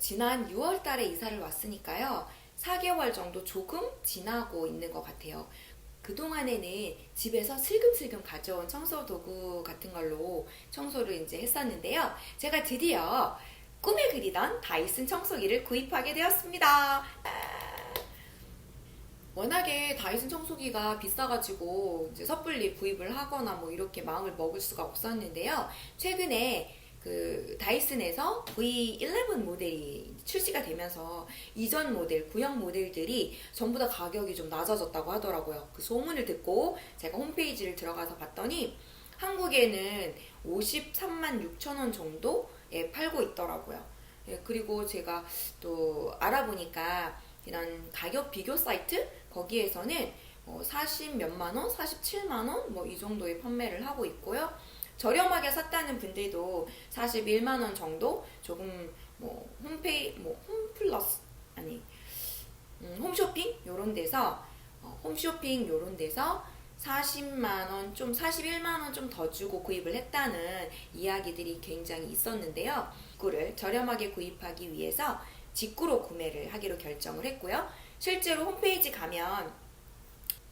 지난 6월 달에 이사를 왔으니까요. 4개월 정도 조금 지나고 있는 것 같아요. 그동안에는 집에서 슬금슬금 가져온 청소 도구 같은 걸로 청소를 이제 했었는데요. 제가 드디어 꿈에 그리던 다이슨 청소기를 구입하게 되었습니다. 워낙에 다이슨 청소기가 비싸가지고 이제 섣불리 구입을 하거나 뭐 이렇게 마음을 먹을 수가 없었는데요. 최근에 그 다이슨에서 V11 모델이 출시가 되면서 이전 모델, 구형 모델들이 전부 다 가격이 좀 낮아졌다고 하더라고요. 그 소문을 듣고 제가 홈페이지를 들어가서 봤더니 한국에는 53만 6천 원 정도에 팔고 있더라고요. 예, 그리고 제가 또 알아보니까 이런 가격 비교 사이트 거기에서는 어, 40 몇만 원, 47만 원 뭐 이 정도에 판매를 하고 있고요. 저렴하게 샀다는 분들도 41만 원 정도 조금 뭐 홈페이 뭐 홈플러스 아니 음, 홈쇼핑 요런 데서 어, 홈쇼핑 요런 데서 40만 원, 좀 41만 원 좀 더 주고 구입을 했다는 이야기들이 굉장히 있었는데요. 직구를 저렴하게 구입하기 위해서 직구로 구매를 하기로 결정을 했고요. 실제로 홈페이지 가면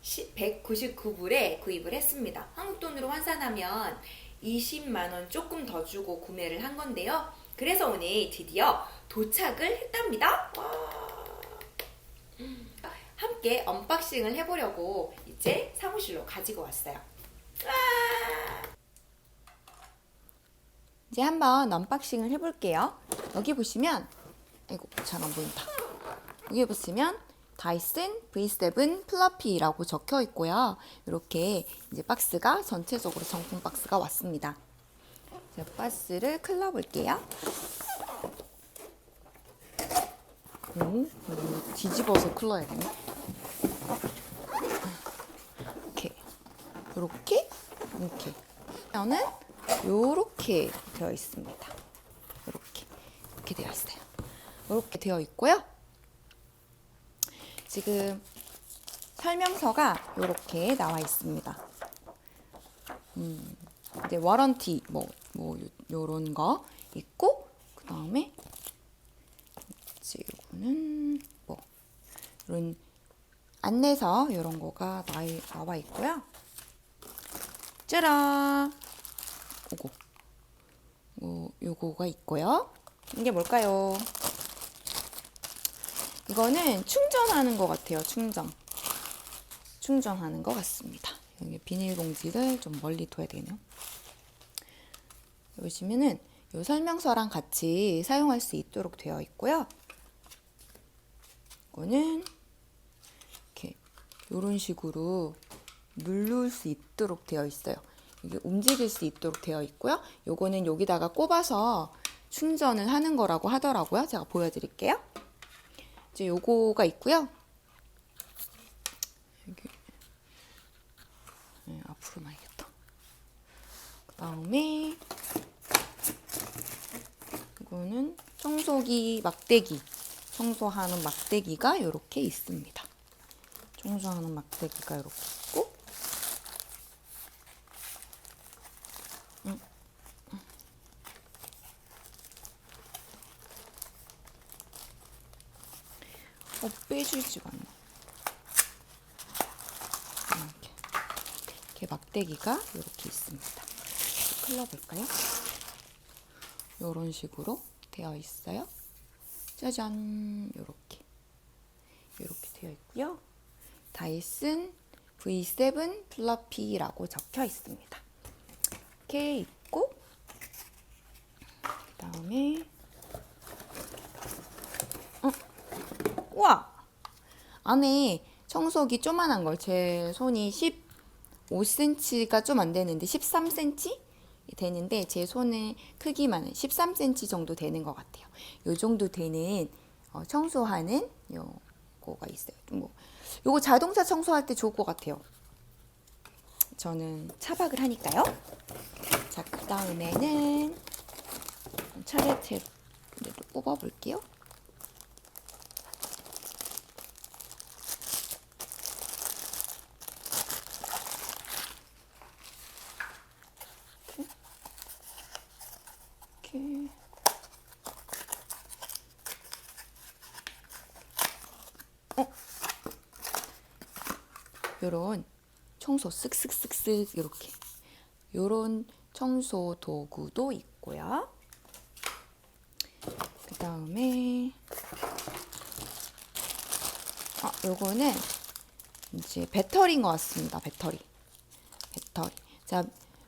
199불에 구입을 했습니다. 한국 돈으로 환산하면 20만 원 조금 더 주고 구매를 한 건데요. 그래서 오늘 드디어 도착을 했답니다. 와. 함께 언박싱을 해보려고 이제 사무실로 가지고 왔어요. 와. 이제 한번 언박싱을 해볼게요. 여기 보시면, 아이고, 잘안 보인다. 여기 보시면, 다이슨 V7 플러피라고 적혀 있고요. 이렇게 이제 박스가 전체적으로 정품 박스가 왔습니다. 자, 박스를 클러 볼게요. 오, 이거 뒤집어서 클러야겠네. 이렇게, 이렇게, 이렇게. 저는 이렇게 되어 있습니다. 이렇게, 이렇게 되어 있어요. 이렇게 되어 있고요. 지금 설명서가 이렇게 나와 있습니다. 음, 이제 워런티 뭐, 뭐 요런 거 있고 그 다음에 이거는 뭐 이런 안내서 이런 거가 나와, 있고요. 짜란! 요거 뭐 요거가 있고요. 이게 뭘까요? 이거는 충전하는 것 같아요. 충전. 충전하는 것 같습니다. 여기 비닐봉지를 좀 멀리 둬야 되네요. 보시면은 이 설명서랑 같이 사용할 수 있도록 되어 있고요. 이거는 이렇게 이런 식으로 누를 수 있도록 되어 있어요. 이게 움직일 수 있도록 되어 있고요. 요거는 여기다가 꼽아서 충전을 하는 거라고 하더라고요. 제가 보여드릴게요. 이제 요거가 있고요. 여기 네, 앞으로 놔야겠다. 그 다음에 이거는 청소기 막대기 청소하는 막대기가 이렇게 있습니다. 청소하는 막대기가 이렇게 있고 음. 어, 빼주지가 않네. 이렇게. 이렇게 막대기가 이렇게 있습니다. 클러볼까요? 이런 식으로 되어 있어요. 짜잔, 이렇게. 이렇게 되어 있고요. 다이슨 V7 플러피라고 적혀 있습니다. 이렇게 있고, 그 다음에, 어, 우와! 안에 청소기 조만한 걸, 제 손이 15cm가 좀 안 되는데, 13cm? 되는데, 제 손의 크기만 13cm 정도 되는 것 같아요. 요 정도 되는 어, 청소하는 요거가 있어요. 뭐, 요거 자동차 청소할 때 좋을 것 같아요. 저는 차박을 하니까요. 자, 그 다음에는 차례 탭 꼽아 볼게요. 이렇게 어? 요런 청소 쓱쓱쓱쓱 이렇게 요런 청소 도구도 있고요. 그 다음에 아 요거는 이제 배터리인 것 같습니다. 배터리 배터리 자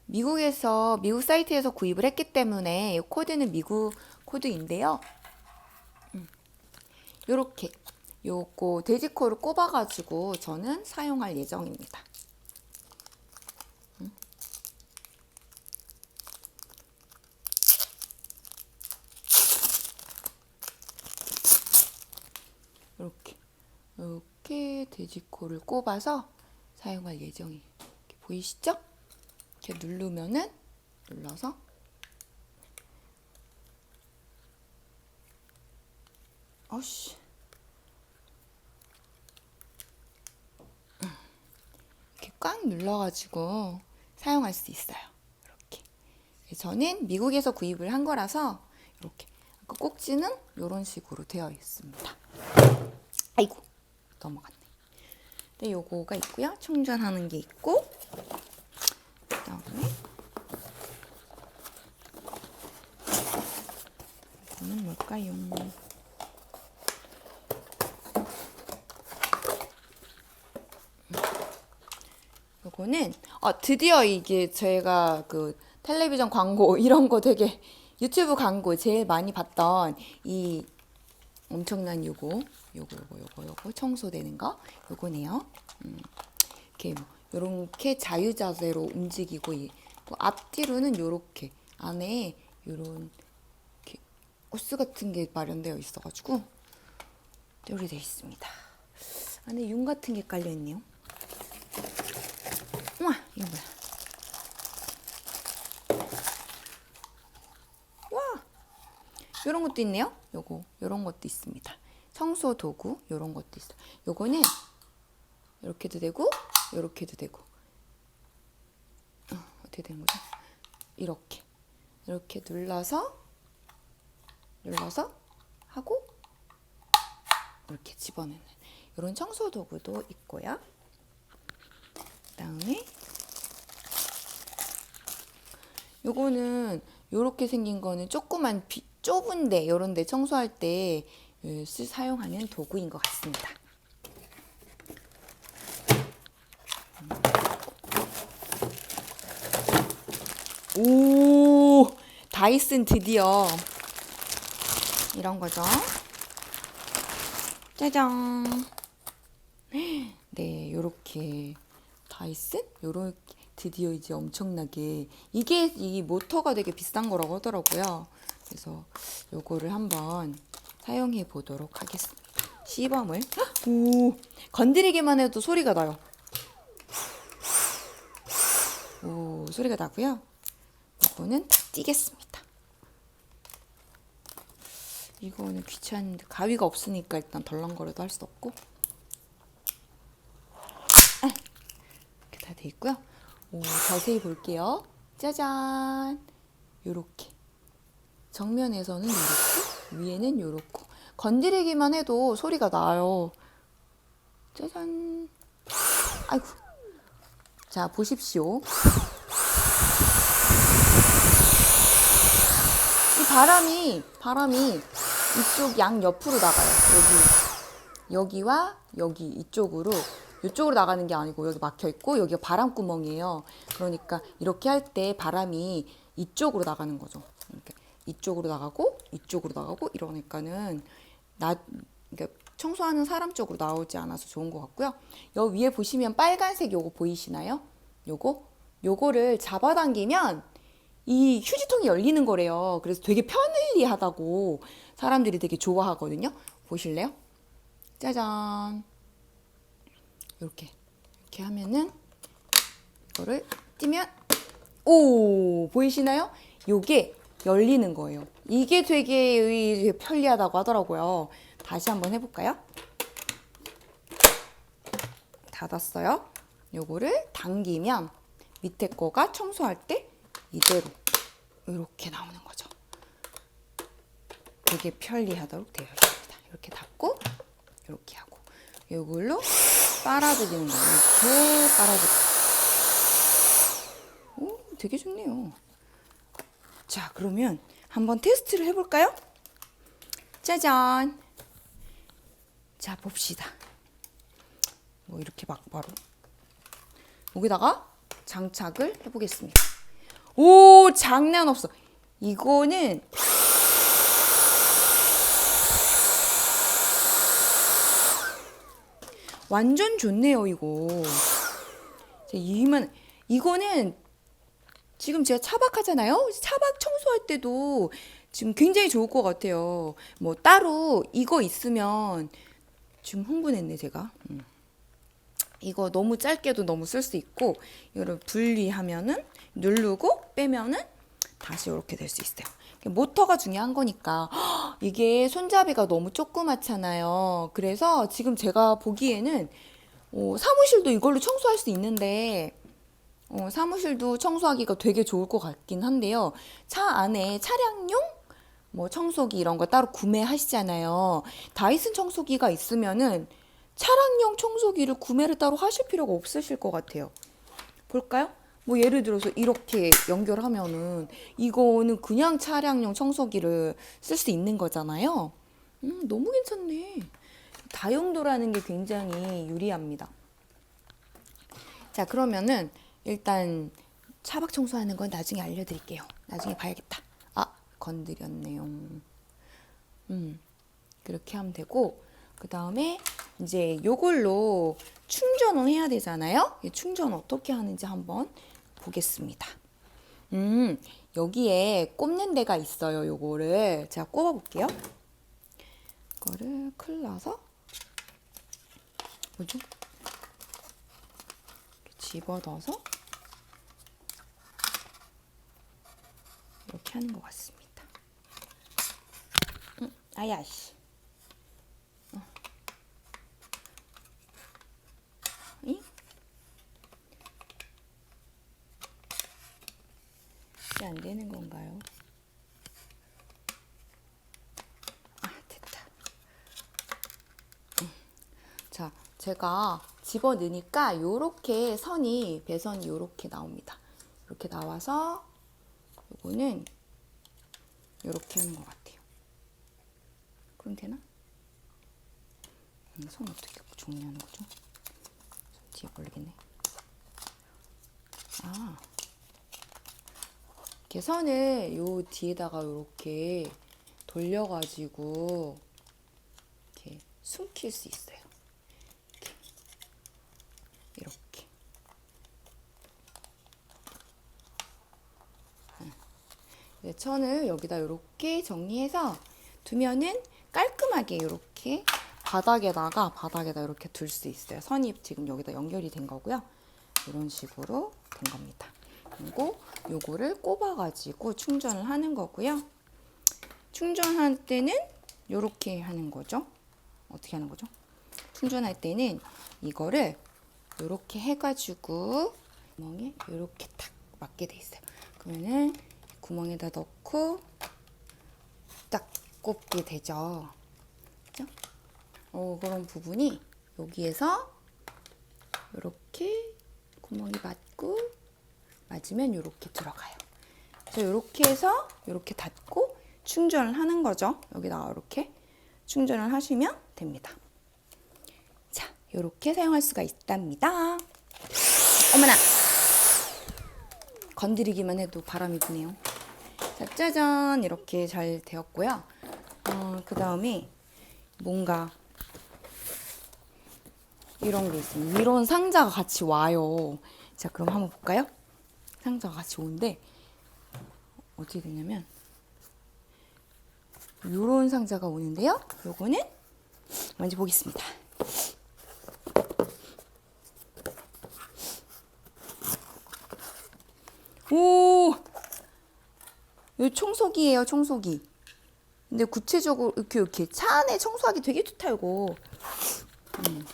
미국에서 미국 사이트에서 구입을 했기 때문에 이 코드는 미국 코드인데요. 음, 요렇게 요거 돼지코를 꼽아가지고 저는 사용할 예정입니다. 음. 이렇게 이렇게 돼지코를 꼽아서 사용할 예정이 이렇게 보이시죠? 이렇게 누르면은 눌러서 어씨 이렇게 꽉 눌러가지고 사용할 수 있어요. 이렇게 저는 미국에서 구입을 한 거라서 이렇게 꼭지는 이런 식으로 되어 있습니다. 아이고 넘어갔네. 네, 요거가 있고요. 충전하는 게 있고 그다음에 이거는 뭘까요? 요 거는 아 드디어 이게 제가 그 텔레비전 광고 이런 거 되게 유튜브 광고 제일 많이 봤던 이 엄청난 요거 요거 요거 요거 요거 청소되는 거 요거네요. 음, 이렇게 뭐 요렇게 자유자재로 움직이고 이, 뭐 앞뒤로는 요렇게 안에 요런 이렇게 호스 같은 게 마련되어 있어가지고 이렇게 되어 있습니다. 안에 윤 같은 게 깔려 있네요. 우와 이거 뭐야? 와 요런 것도 있네요. 요거 요런 것도 있습니다. 청소 도구 요런 것도 있어요. 요거는 이렇게도 되고 이렇게도 되고 어, 어떻게 되는 거죠? 이렇게 이렇게 눌러서 눌러서 하고 이렇게 집어넣는 이런 청소 도구도 있고요. 그다음에 요거는 요렇게 생긴 거는 조그만 비, 좁은데 요런데 청소할 때 사용하는 도구인 것 같습니다. 오 다이슨 드디어 이런 거죠. 짜잔. 네, 요렇게 다이슨 요렇게 드디어 이제 엄청나게 이게 이 모터가 되게 비싼 거라고 하더라고요. 그래서 요거를 한번 사용해 보도록 하겠습니다. 시범을 오 건드리기만 해도 소리가 나요. 오 소리가 나고요. 이거는 다 띄겠습니다. 이거는 귀찮은데 가위가 없으니까 일단 덜렁거려도 할 수 없고 아, 이렇게 다 돼 있고요. 오, 자세히 볼게요. 짜잔 요렇게 정면에서는 요렇게 위에는 요렇고 건드리기만 해도 소리가 나요. 짜잔 아이고 자 보십시오. 이 바람이 바람이 이쪽 양 옆으로 나가요. 여기 여기와 여기 이쪽으로 이쪽으로 나가는 게 아니고 여기 막혀 있고 여기가 바람 구멍이에요. 그러니까 이렇게 할 때 바람이 이쪽으로 나가는 거죠. 이렇게 이쪽으로 나가고 이쪽으로 나가고 이러니까는 나 그러니까 청소하는 사람 쪽으로 나오지 않아서 좋은 것 같고요. 여기 위에 보시면 빨간색 요거 보이시나요? 요거 요거를 잡아당기면 이 휴지통이 열리는 거래요. 그래서 되게 편리하다고 사람들이 되게 좋아하거든요. 보실래요? 짜잔. 이렇게 이렇게 하면은 이거를 띄면 오 보이시나요? 요게 열리는 거예요. 이게 되게 편리하다고 하더라고요. 다시 한번 해볼까요? 닫았어요. 요거를 당기면 밑에 거가 청소할 때 이대로 이렇게 나오는 거죠. 되게 편리하도록 되어 있습니다. 이렇게 닫고 이렇게 하고 이걸로 빨아들이는 거예요. 이렇게 빨아들이고 오, 되게 좋네요. 자, 그러면 한번 테스트를 해볼까요? 짜잔. 자, 봅시다. 뭐 이렇게 막 바로 여기다가 장착을 해보겠습니다. 오, 장난 없어. 이거는 완전 좋네요, 이거. 이만 이거는 지금 제가 차박하잖아요. 차박 청소할 때도 지금 굉장히 좋을 것 같아요. 뭐 따로 이거 있으면 지금 흥분했네 제가. 음. 이거 너무 짧게도 너무 쓸 수 있고 이거를 분리하면은 누르고 빼면은 다시 이렇게 될 수 있어요. 모터가 중요한 거니까 헉, 이게 손잡이가 너무 조그맣잖아요. 그래서 지금 제가 보기에는 어, 사무실도 이걸로 청소할 수 있는데 어, 사무실도 청소하기가 되게 좋을 것 같긴 한데요. 차 안에 차량용 뭐 청소기 이런 거 따로 구매하시잖아요. 다이슨 청소기가 있으면은 차량용 청소기를 구매를 따로 하실 필요가 없으실 것 같아요. 볼까요? 뭐 예를 들어서 이렇게 연결하면은 이거는 그냥 차량용 청소기를 쓸 수 있는 거잖아요. 음, 너무 괜찮네. 다용도라는 게 굉장히 유리합니다. 자, 그러면은 일단 차박 청소하는 건 나중에 알려드릴게요. 나중에 봐야겠다. 아, 건드렸네요. 음, 그렇게 하면 되고, 그 다음에 이제 요걸로 충전을 해야 되잖아요. 이 충전 어떻게 하는지 한번 보겠습니다. 음, 여기에 꼽는 데가 있어요. 요거를 제가 꼽아 볼게요. 이거를 클라서 뭐죠? 집어넣어서 이렇게 하는 것 같습니다. 음, 아야씨. 어. 이? 이게 안 되는 건가요? 아, 됐다. 음. 자, 제가 집어 넣으니까 요렇게 선이 배선이 요렇게 나옵니다. 이렇게 나와서 요거는 요렇게 하는 것 같아요. 그럼 되나? 음, 손 어떻게 정리하는 거죠? 손 뒤에 걸리겠네. 아. 이렇게 선을 요 뒤에다가 이렇게 돌려가지고 이렇게 숨길 수 있어요. 이렇게. 이렇게. 응. 이제 천을 여기다 이렇게 정리해서 두면은 깔끔하게 이렇게 바닥에다가 바닥에다 이렇게 둘 수 있어요. 선이 지금 여기다 연결이 된 거고요. 이런 식으로 된 겁니다. 그리고 요거를 꼽아가지고 충전을 하는 거고요. 충전할 때는 이렇게 하는 거죠. 어떻게 하는 거죠? 충전할 때는 이거를 이렇게 해가지고 구멍에 이렇게 탁 맞게 돼 있어요. 그러면은 구멍에다 넣고 딱 꼽게 되죠. 그죠? 어, 그런 부분이 여기에서 이렇게 구멍이 맞고 맞으면 이렇게 들어가요. 그래서 이렇게 해서 이렇게 닫고 충전을 하는 거죠. 여기다가 이렇게 충전을 하시면 됩니다. 자, 이렇게 사용할 수가 있답니다. 어머나! 건드리기만 해도 바람이 부네요. 자, 짜잔! 이렇게 잘 되었고요. 어, 그 다음에 뭔가 이런 게 있습니다. 이런 상자가 같이 와요. 자, 그럼 한번 볼까요? 상자가 같이 오는데 어떻게 되냐면 이런 상자가 오는데요. 요거는 먼저 보겠습니다. 오! 요 청소기예요, 청소기. 근데 구체적으로 이렇게 이렇게 차 안에 청소하기 되게 좋다 이거. 음.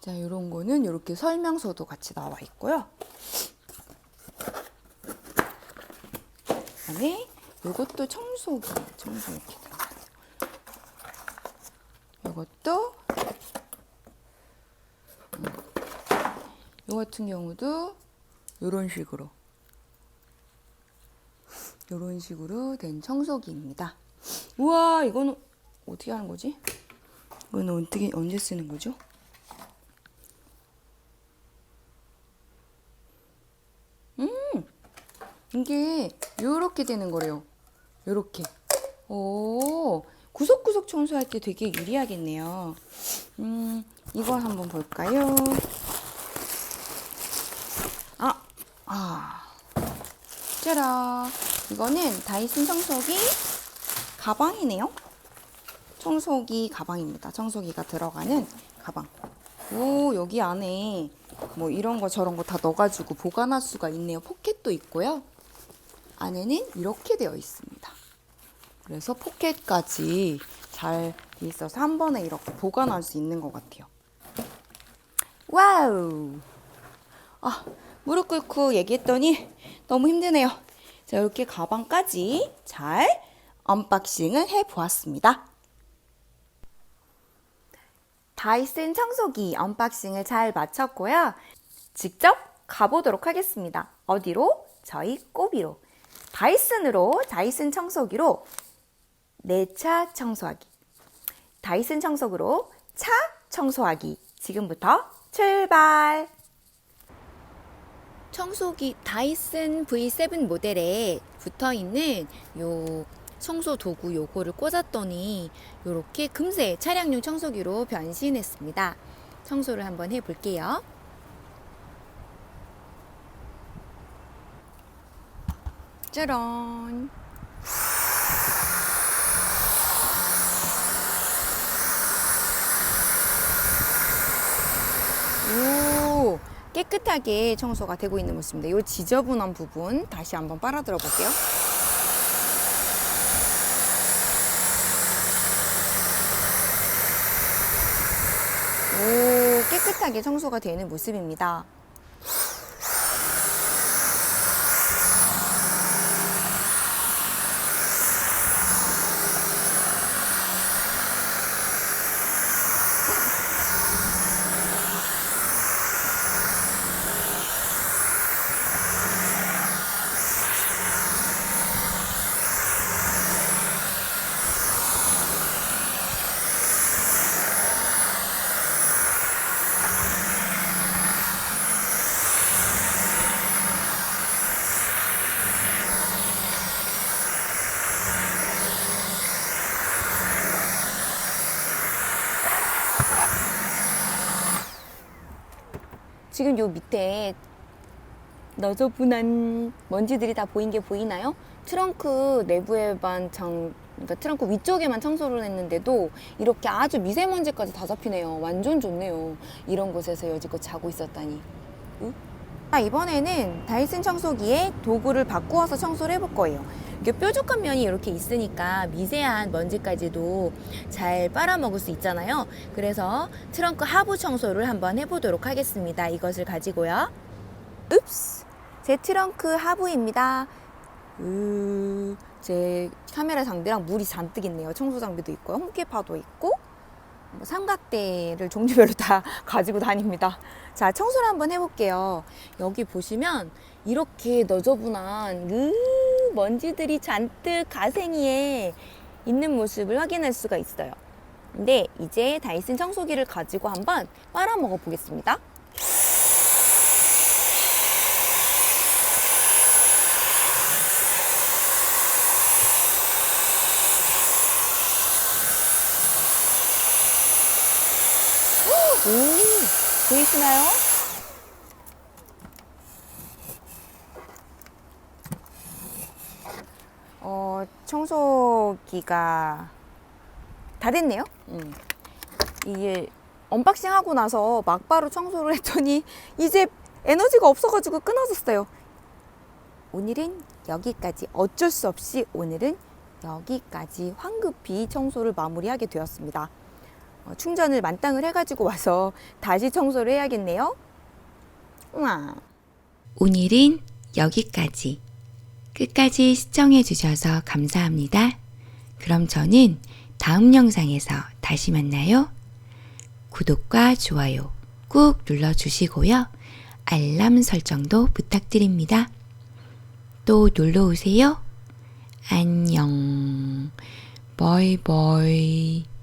자, 이런 거는 이렇게 설명서도 같이 나와 있고요. 그다음에 요것도 청소기, 청소 이렇게 들어가요. 요것도 음. 요 같은 경우도 요런 식으로 요런 식으로 된 청소기입니다. 우와, 이거는 어떻게 하는 거지? 이거는 어떻게 언제 쓰는 거죠? 음, 이게 요렇게 되는 거래요. 요렇게. 오, 구석구석 청소할 때 되게 유리하겠네요. 음, 이거 한번 볼까요? 아, 아. 짜라. 이거는 다이슨 청소기 가방이네요. 청소기 가방입니다. 청소기가 들어가는 가방. 오, 여기 안에 뭐 이런 거 저런 거 다 넣어가지고 보관할 수가 있네요. 포켓도 있고요. 안에는 이렇게 되어 있습니다. 그래서 포켓까지 잘돼 있어서 한 번에 이렇게 보관할 수 있는 것 같아요. 와우! 아, 무릎 꿇고 얘기했더니 너무 힘드네요. 자, 이렇게 가방까지 잘 언박싱을 해 보았습니다. 다이슨 청소기 언박싱을 잘 마쳤고요. 직접 가보도록 하겠습니다. 어디로? 저희 꼬비로. 다이슨으로, 다이슨 청소기로 내 차 청소하기. 다이슨 청소기로 차 청소하기. 지금부터 출발! 청소기 다이슨 V7 모델에 붙어 있는 요 청소 도구 요거를 꽂았더니 요렇게 금세 차량용 청소기로 변신했습니다. 청소를 한번 해 볼게요. 짜란. 오, 깨끗하게 청소가 되고 있는 모습입니다. 이 지저분한 부분 다시 한번 빨아들어 볼게요. 오, 깨끗하게 청소가 되는 모습입니다. 지금 요 밑에 너저분한 먼지들이 다 보인 게 보이나요? 트렁크 내부에만 장, 그러니까 트렁크 위쪽에만 청소를 했는데도 이렇게 아주 미세먼지까지 다 잡히네요. 완전 좋네요. 이런 곳에서 여지껏 자고 있었다니. 응? 아, 이번에는 다이슨 청소기에 도구를 바꾸어서 청소를 해볼 거예요. 이게 뾰족한 면이 이렇게 있으니까 미세한 먼지까지도 잘 빨아먹을 수 있잖아요. 그래서 트렁크 하부 청소를 한번 해보도록 하겠습니다. 이것을 가지고요. 읍스! 제 트렁크 하부입니다. 으, 제 카메라 장비랑 물이 잔뜩 있네요. 청소 장비도 있고요. 홈케파도 있고, 뭐 삼각대를 종류별로 다 가지고 다닙니다. 자, 청소를 한번 해볼게요. 여기 보시면 이렇게 너저분한 으, 먼지들이 잔뜩 가생이에 있는 모습을 확인할 수가 있어요. 근데 이제 다이슨 청소기를 가지고 한번 빨아먹어 보겠습니다. 오, 보이시나요? 어, 청소기가 다 됐네요. 음. 이게 언박싱 하고 나서 막바로 청소를 했더니 이제 에너지가 없어가지고 끊어졌어요. 오늘은 여기까지 어쩔 수 없이 오늘은 여기까지 황급히 청소를 마무리하게 되었습니다. 어, 충전을 만땅을 해가지고 와서 다시 청소를 해야겠네요. 우와. 오늘은 여기까지. 끝까지 시청해 주셔서 감사합니다. 그럼 저는 다음 영상에서 다시 만나요. 구독과 좋아요 꾹 눌러주시고요. 알람 설정도 부탁드립니다. 또 놀러 오세요. 안녕. 바이바이.